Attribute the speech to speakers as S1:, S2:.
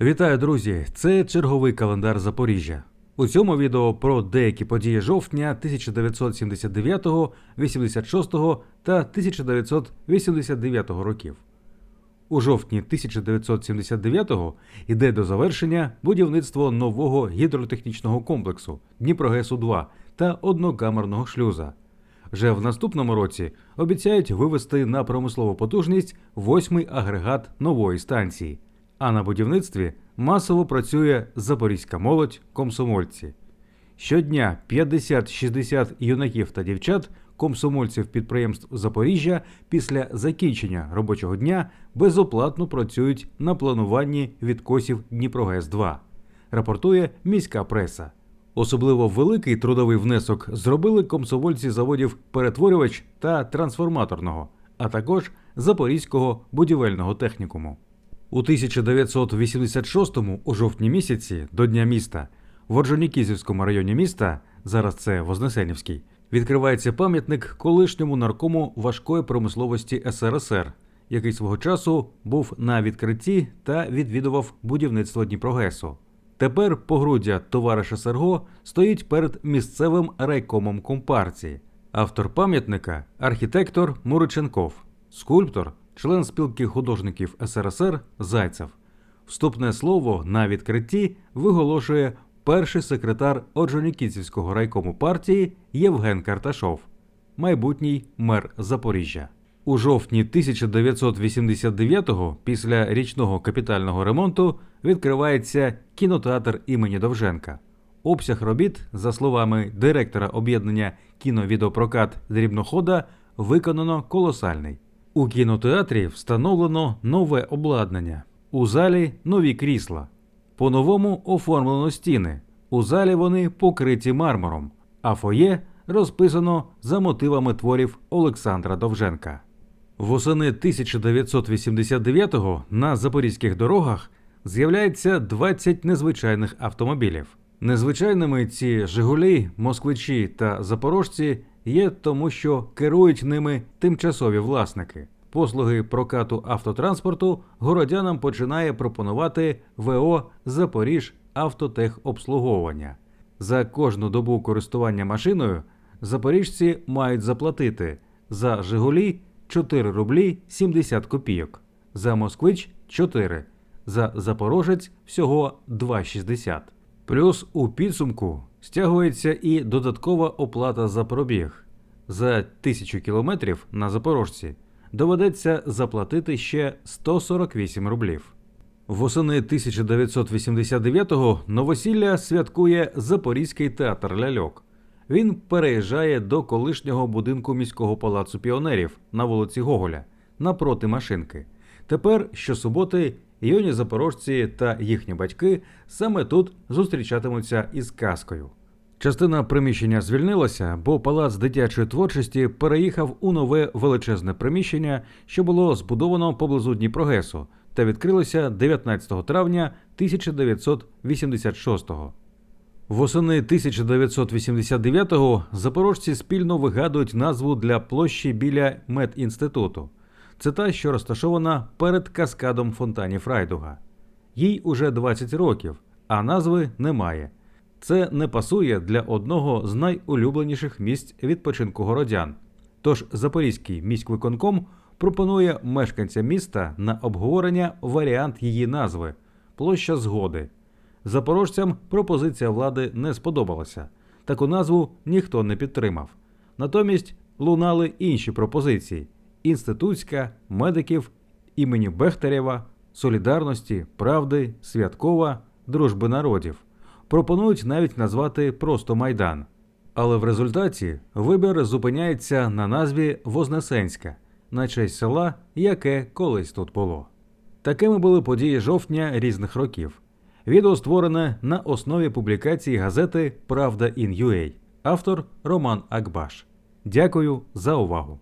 S1: Вітаю, друзі! Це черговий календар Запоріжжя. У цьому відео про деякі події жовтня 1979, 86 та 1989 років. У жовтні 1979-го йде до завершення будівництво нового гідротехнічного комплексу Дніпрогесу-2 та однокамерного шлюза. Вже в наступному році обіцяють вивести на промислову потужність восьмий агрегат нової станції. А на будівництві масово працює запорізька молодь комсомольці. Щодня 50-60 юнаків та дівчат, комсомольців підприємств Запоріжжя після закінчення робочого дня безоплатно працюють на плануванні відкосів Дніпрогес-2, рапортує міська преса. Особливо великий трудовий внесок зробили комсомольці заводів перетворювач та трансформаторного, а також Запорізького будівельного технікуму. У 1986-му, у жовтні місяці, до Дня міста, в Орджонікізівському районі міста, зараз це Вознесенівський, відкривається пам'ятник колишньому наркому важкої промисловості СРСР, який свого часу був на відкритті та відвідував будівництво Дніпрогесу. Тепер погруддя товариша Серго стоїть перед місцевим райкомом компартії. Автор пам'ятника архітектор Муриченков, скульптор, член спілки художників СРСР Зайцев. Вступне слово на відкритті виголошує перший секретар Орджонікідзівського райкому партії Євген Карташов, майбутній мер Запоріжжя. У жовтні 1989-го, після річного капітального ремонту, відкривається кінотеатр імені Довженка. Обсяг робіт, за словами директора об'єднання кіновідеопрокат Дрібнохода, виконано колосальний. У кінотеатрі встановлено нове обладнання. У залі нові крісла. По-новому оформлено стіни. У залі вони покриті мармуром, а фоє розписано за мотивами творів Олександра Довженка. Восени 1989-го на запорізьких дорогах з'являється 20 незвичайних автомобілів. Незвичайними ці Жигулі, москвичі та запорожці є тому, що керують ними тимчасові власники. Послуги прокату автотранспорту городянам починає пропонувати ВО Запоріж автотехобслуговування. За кожну добу користування машиною запоріжці мають заплатити за Жигулі 4 рублі 70 копійок, за Москвич 4, за Запорожець всього 2,60. Плюс у підсумку стягується і додаткова оплата за пробіг. За 1000 кілометрів на Запорожці доведеться заплатити ще 148 рублів. Восени 1989-го новосілля святкує Запорізький театр ляльок. Він переїжджає до колишнього будинку міського палацу піонерів на вулиці Гоголя напроти машинки. Тепер щосуботи юні запорожці та їхні батьки саме тут зустрічатимуться із казкою. Частина приміщення звільнилася, бо палац дитячої творчості переїхав у нове величезне приміщення, що було збудовано поблизу Дніпрогесу та відкрилося 19 травня 1986-го. Восени 1989-го запорожці спільно вигадують назву для площі біля медінституту. Це та, що розташована перед каскадом фонтанів Райдуга. Їй уже 20 років, а назви немає. Це не пасує для одного з найулюбленіших місць відпочинку городян. Тож Запорізький міськвиконком пропонує мешканцям міста на обговорення варіант її назви площа згоди. Запорожцям пропозиція влади не сподобалася. Таку назву ніхто не підтримав. Натомість лунали інші пропозиції: інститутська, медиків, імені Бехтерєва, солідарності, правди, святкова, дружби народів. Пропонують навіть назвати просто Майдан. Але в результаті вибір зупиняється на назві Вознесенська, на честь села, яке колись тут було. Такими були події жовтня різних років. Відео створене на основі публікації газети Правда Ін.UA. Автор Роман Акбаш. Дякую за увагу.